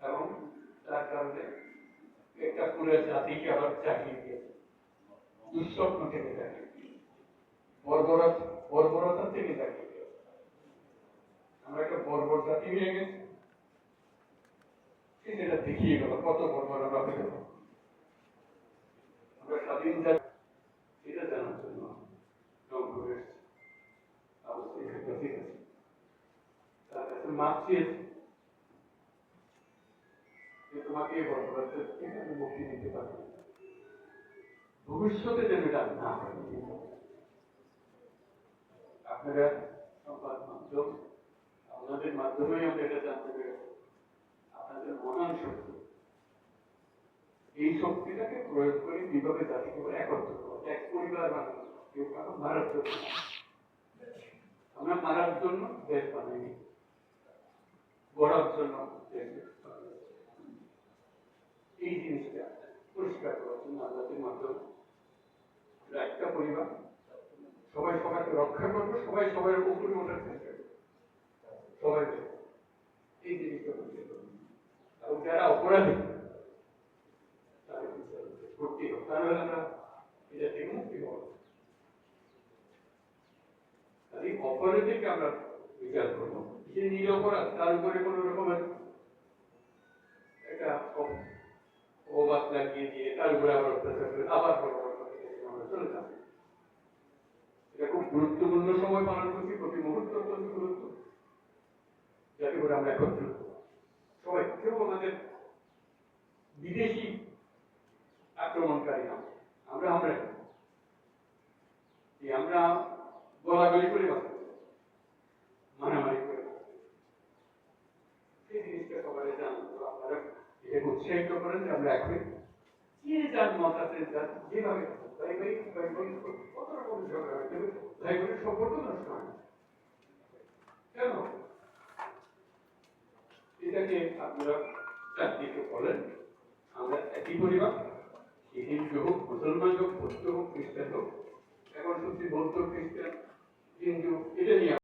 এবং তার কারণে একটা পুরো জাতিকে আবার চাকরি দিয়েছে দুঃস্বপ্ন থেকে চাকরি বর্বরতা থেকে চাকরি দিয়েছে আমরা একটা বর্বর জাতি হয়ে গেছি। যেটা দেখিয়ে গেল, কত বর্বর আমরা হয়ে গেল আমরা স্বাধীন জাতি এটা জানার জন্য রংপুর এসেছি অবশ্যই এটা ঠিক আছে কাছে যে এই না আপনারা মাধ্যম, আপনাদের আমরা এটা জানতে আপনাদের শক্তি এই শক্তিটাকে প্রয়োগ করে কীভাবে জাতিকে একত্র এক পরিবার বানানো কেউ কারও মারার জন্য। আমরা মারার জন্য দেশ বানাইনি গড়ার জন্য এই জিনিসটা পরিষ্কার করার জন্য আল্লাহদের মাধ্যমে একটা পরিবার, সবাই সবাইকে রক্ষা করব, সবাই সবার উপরে ওঠার চেষ্টা করব সবাই এই জিনিসটা পরিষ্কার এবং যারা অপরাধী, তাদের করতে তাহলে আমরা এটা থেকে মুক্তি পাবো। অপরাধীকে আমরা তার উপরে কোনো একটা লাগিয়ে দিয়ে তার উপরে আবার আবার কথা গুরুত্বপূর্ণ সময় পালন করছি করে আমরা। সবাই কেউ আমাদের বিদেশি আক্রমণকারী আমরা আমরা আমরা গোলাগুলি করে বাঁচতে চাই। মারামারি করে বাঁচতে চাই। সেই জিনিসটা সবাই জানেন তো আপনারা এটাকে উৎসাহিত করেন যে আমরা এখন যে যার মত আছে যার যেভাবে কত রকমের ঝগড়া হয় ভাই সম্পর্ক নষ্ট হয় কেন? এটাকে আপনারা চারদিকে বলেন। আমরা একই পরিবার হিন্দু হোক মুসলমান হোক বৌদ্ধ হোক, খ্রিস্টান হোক, এখন শুনছি বৌদ্ধ, খ্রিস্টান, হিন্দু, এটা নিয়ে